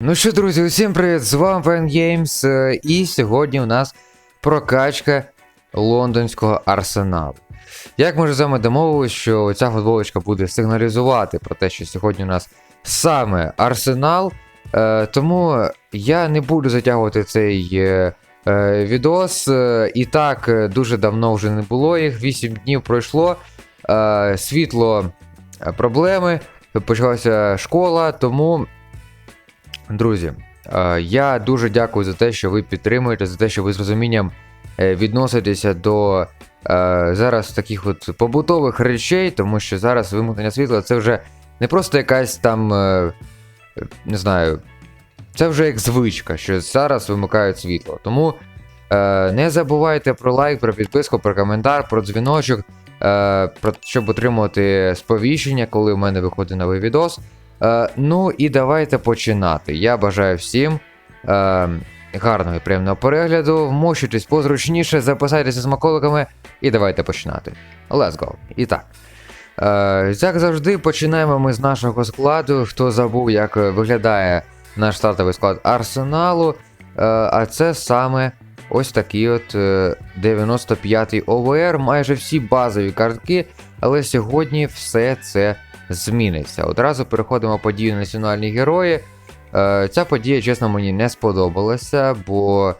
Ну що, друзі, усім привіт! З вами Games, е, і сьогодні у нас прокачка лондонського арсеналу. Як ми вже з вами домовилися, що ця футболочка буде сигналізувати про те, що сьогодні у нас саме арсенал. Е, тому я не буду затягувати цей е, відос. І так, дуже давно вже не було їх. 8 днів пройшло. Світло проблеми. Почалася школа, тому Друзі, е, я дуже дякую за те, що ви підтримуєте, за те, що ви з розумінням е, відноситеся до е, зараз таких от побутових речей, тому що зараз вимкнення світла це вже не просто якась там, не знаю, це вже як звичка, що зараз вимикають світло. Тому не забувайте про лайк, про підписку, про коментар, про дзвіночок, щоб отримувати сповіщення, коли в мене виходить новий відос. Е, ну і давайте починати. Я бажаю всім е, гарного і приємного перегляду. Вмощуйтесь позручніше, записайтеся з маколиками і давайте починати. Let's go. І так. Е, як завжди, починаємо ми з нашого складу. Хто забув, як виглядає наш стартовий склад арсеналу. Е, а це саме ось такий от е, 95-й ОВР, майже всі базові картки, але сьогодні все це зміниться. Одразу переходимо подію національні герої. Е, ця подія, чесно, мені не сподобалася, бо,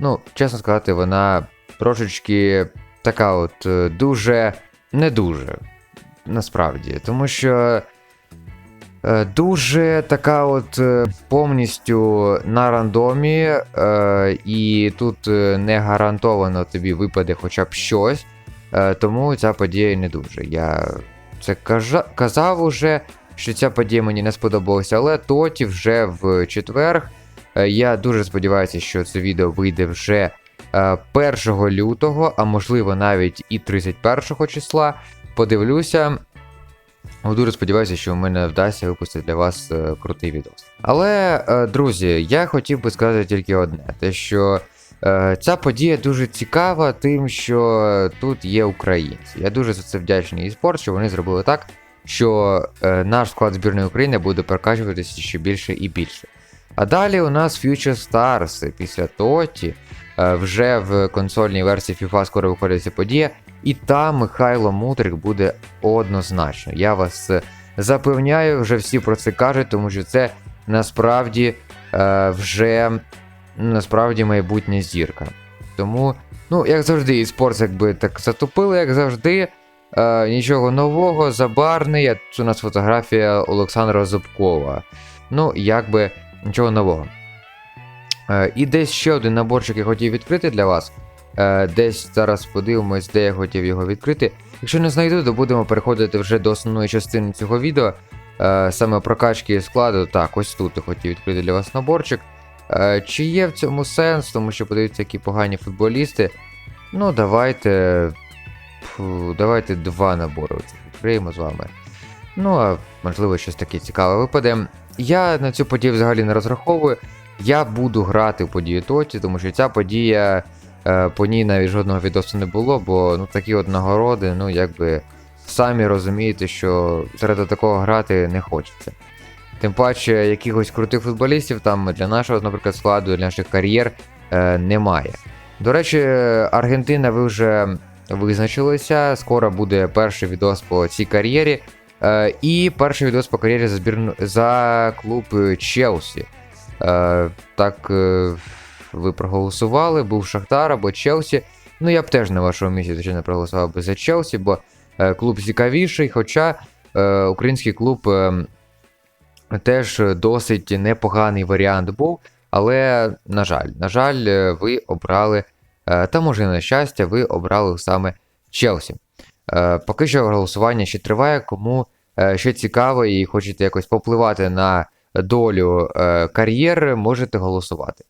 ну, чесно сказати, вона трошечки така от е, дуже не дуже. Насправді. Тому що е, дуже така от е, повністю на рандомі, е, і тут е, не гарантовано тобі випаде хоча б щось. Е, тому ця подія не дуже. Я це кажа, казав уже, що ця подія мені не сподобалася, але тоді вже в четвер. Е, Я дуже сподіваюся, що це відео вийде вже е, 1 лютого, а можливо навіть і 31 числа. Подивлюся. Дуже сподіваюся, що в мене вдасться випустити для вас е, крутий відос. Але, е, друзі, я хотів би сказати тільки одне: те, що е, ця подія дуже цікава, тим, що тут є українці. Я дуже за це вдячний eSport, що вони зробили так, що е, наш склад збірної України буде прокачуватися ще більше і більше. А далі у нас Future Stars після Тоті. е, Вже в консольній версії FIFA скоро виходить ця подія, і там Михайло Мудрик буде однозначно. Я вас е, запевняю, вже всі про це кажуть, тому що це насправді е, вже насправді майбутня зірка. Тому, ну, як завжди, і спорт якби так затопили, як завжди. Е, нічого нового, забарний. Тут у нас фотографія Олександра Зубкова. Ну, якби нічого нового. Е, і десь ще один наборчик я хотів відкрити для вас. Е, десь зараз подивимось, де я хотів його відкрити. Якщо не знайду, то будемо переходити вже до основної частини цього відео. Е, саме прокачки складу. Так, ось тут я хотів відкрити для вас наборчик. Е, чи є в цьому сенс, тому що подивіться, які погані футболісти. Ну, давайте. Давайте два набори відкриємо з вами. Ну, а можливо, щось таке цікаве випаде. Я на цю подію взагалі не розраховую. Я буду грати в подію Тоті, тому що ця подія, е, по ній навіть жодного відосу не було, бо ну, такі от нагороди, ну якби самі розумієте, що серед такого грати не хочеться. Тим паче, якихось крутих футболістів там для нашого, наприклад, складу, для наших кар'єр е, немає. До речі, Аргентина, ви вже визначилися. Скоро буде перший відос по цій кар'єрі. Е, і перший відос по кар'єрі за збірну за клуб Челсі. Е, так, е, ви проголосували, був Шахтар або Челсі. Ну, я б теж на вашому місці, звичайно, проголосував би за Челсі, бо е, клуб цікавіший, хоча е, український клуб е, теж досить непоганий варіант був. Але, на жаль, на жаль, е, ви обрали, е, та може на щастя, ви обрали саме Челсі. Е, Поки що голосування ще триває, кому ще цікаво і хочете якось попливати на долю кар'єри, можете голосувати.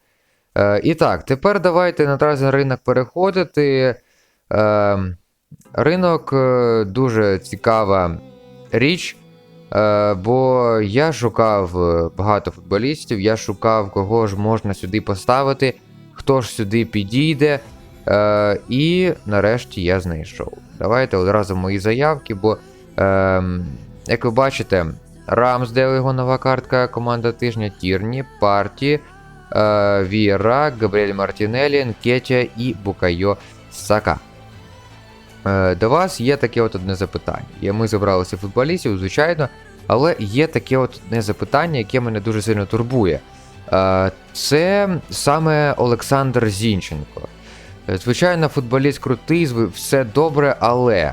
І так, тепер давайте на трансферний ринок переходити. Е, Ринок дуже цікава річ. Е, бо я шукав е, багато футболістів, я шукав, кого ж можна сюди поставити, хто ж сюди підійде. Е, і нарешті я знайшов. Давайте одразу мої заявки, бо, е, як ви бачите, Рамсдейл, його нова картка, команда тижня, Тірні, Парті, е, Віра, Габріель Мартінелі, Нкетя і Букайо Сака. Е, До вас є таке от одне запитання. Ми забралися футболістів, звичайно, але є таке от одне запитання, яке мене дуже сильно турбує. Е, Це саме Олександр Зінченко. Е, Звичайно, футболіст крутий, все добре, але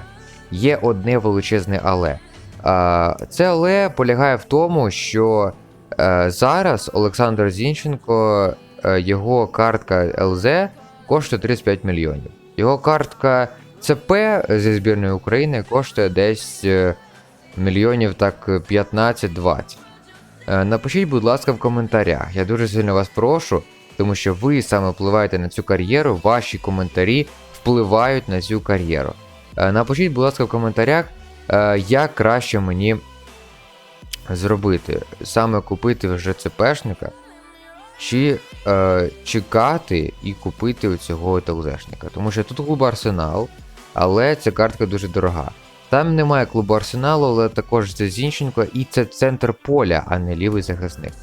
є одне величезне але. Це але полягає в тому, що зараз Олександр Зінченко, його картка ЛЗ коштує 35 мільйонів. Його картка ЦП зі збірної України коштує десь е, мільйонів так 15-20. Е, Напишіть, будь ласка, в коментарях. Я дуже сильно вас прошу, тому що ви саме впливаєте на цю кар'єру, ваші коментарі впливають на цю кар'єру. Е, Напишіть, будь ласка, в коментарях, е, як краще мені зробити. Саме купити вже ЦПшника, чи е, чекати і купити оцього ТЛЗшника. Тому що тут клуб Арсенал, але ця картка дуже дорога. Там немає клубу Арсеналу, але також це Зінченко, і це центр поля, а не лівий захисник.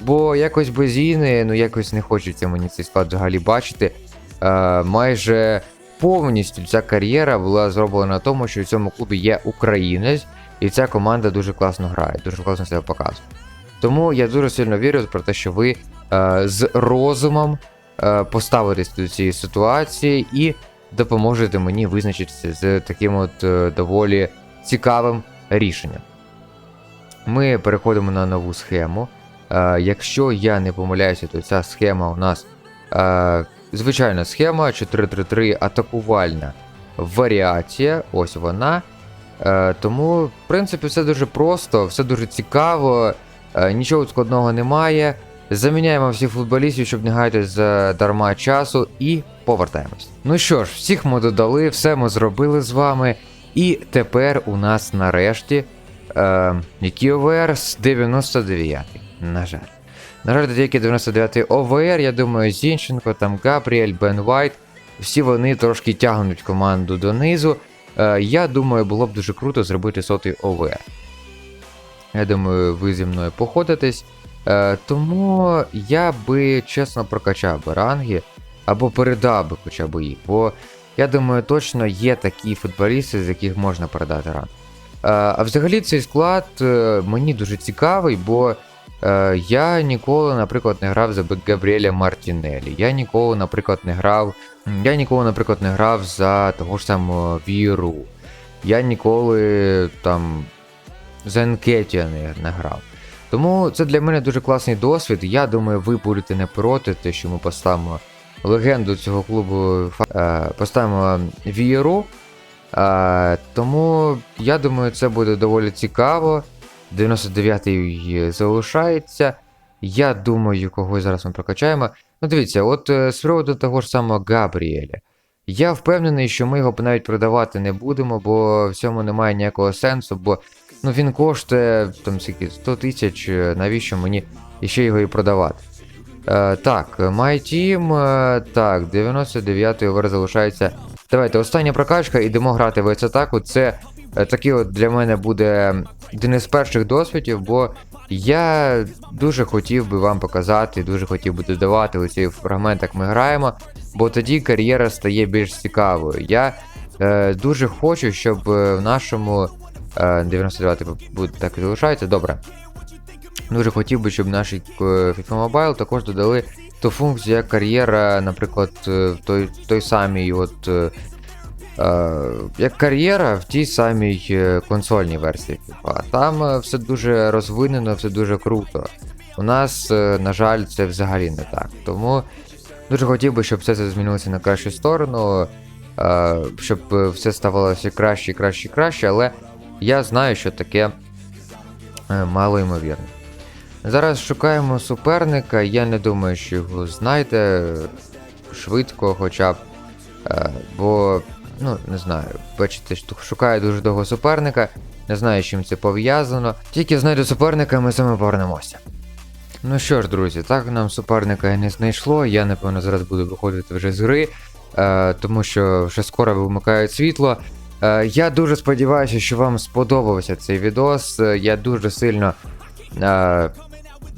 Бо якось без Іни, ну якось не хочеться мені цей склад взагалі бачити. Е, майже повністю ця кар'єра була зроблена на тому, що в цьому клубі є українець, і ця команда дуже класно грає, дуже класно себе показує. Тому я дуже сильно вірю про те, що ви е, з розумом е, поставитесь до цієї ситуації і допоможете мені визначитися з таким от е, доволі цікавим рішенням. Ми переходимо на нову схему. Е, якщо я не помиляюся, то ця схема у нас е, звичайна схема 4-3-3 атакувальна варіація. Ось вона. Тому, в принципі, все дуже просто, все дуже цікаво, нічого складного немає. Заміняємо всіх футболістів, щоб не гаяти за дарма часу, і повертаємось. Ну що ж, всіх ми додали, все ми зробили з вами. І тепер у нас нарешті е, ОВР з 99 На жаль. На жаль, тільки 99-й ОВР, я думаю, Зінченко, там Габріель, Бен Вайт. Всі вони трошки тягнуть команду донизу. Е, я думаю, було б дуже круто зробити сотий ОВР. Я думаю, ви зі мною походитесь. Е, тому я би чесно прокачав би ранги або передав би хоча б їх. Бо я думаю, точно є такі футболісти, з яких можна передати ранг. Е, а взагалі цей склад е, мені дуже цікавий, бо е, я ніколи, наприклад, не грав за Габріеля Мартінелі. Я ніколи, наприклад, не грав. Я ніколи, наприклад, не грав за того ж самого Віру. Я ніколи там за Енкетія не, не грав. Тому це для мене дуже класний досвід. Я думаю, ви будете не проти, те, що ми поставимо легенду цього клубу, е, поставимо Віру. Е, тому я думаю, це буде доволі цікаво. 99-й залишається. Я думаю, когось зараз ми прокачаємо. Ну, дивіться, от е, з приводу того ж самого Габріеля. Я впевнений, що ми його навіть продавати не будемо, бо в цьому немає ніякого сенсу, бо ну, він коштує там скільки 100 тисяч, навіщо мені ще його і продавати. Е, так, My Team, е, так, 99-й овер залишається. Давайте, остання прокачка, ідемо грати в атаку. Це е, такий от для мене буде один із перших досвідів, бо я дуже хотів би вам показати, дуже хотів би додавати у цей як ми граємо, бо тоді кар'єра стає більш цікавою. Я е, дуже хочу, щоб в нашому е, 99 буде так і залишається. Добре. Дуже хотів би, щоб наш е, FIFA Mobile також додали ту функцію, як кар'єра, наприклад, е, той, той самій от. е, як кар'єра в тій самій консольній версії FIFA. Там все дуже розвинено, все дуже круто. У нас, на жаль, це взагалі не так. Тому дуже хотів би, щоб все це змінилося на кращу сторону, щоб все ставалося краще, краще, краще, але я знаю, що таке мало ймовірно. Зараз шукаємо суперника, я не думаю, що його знайде швидко, хоча б. Е, бо, ну, не знаю, бачите, шукаю дуже довго суперника, не знаю, з чим це пов'язано. Тільки знайду суперника, ми саме повернемося. Ну що ж, друзі, так нам суперника і не знайшло. Я, напевно, зараз буду виходити вже з гри, е, тому що вже скоро вимикають світло. Е, я дуже сподіваюся, що вам сподобався цей відос. Я дуже сильно.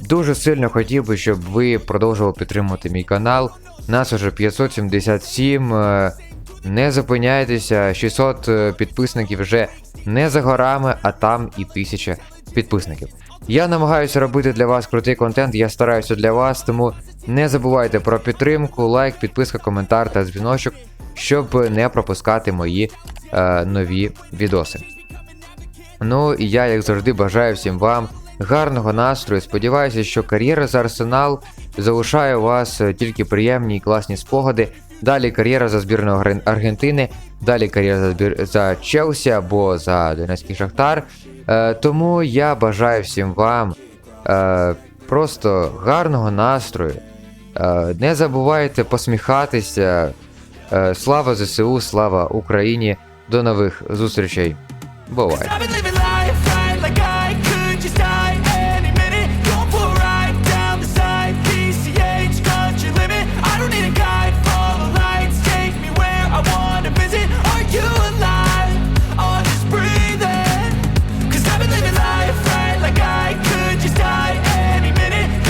Дуже сильно хотів би, щоб ви продовжували підтримувати мій канал. Нас уже 577. е, Не зупиняйтеся, 600 е, підписників вже не за горами, а там і 1000 підписників. Я намагаюся робити для вас крутий контент, я стараюся для вас, тому не забувайте про підтримку, лайк, підписка, коментар та дзвіночок, щоб не пропускати мої е, нові відоси. Ну і я, як завжди, бажаю всім вам гарного настрою. Сподіваюся, що кар'єра за Арсенал залишає у вас е, тільки приємні і класні спогади. Далі кар'єра за збірну Арген- Аргентини, далі кар'єра за, збір... за Челсі або за Донецький Шахтар. Е, тому я бажаю всім вам е, просто гарного настрою. Е, не забувайте посміхатися. Е, слава ЗСУ, слава Україні. До нових зустрічей. Бувай! die.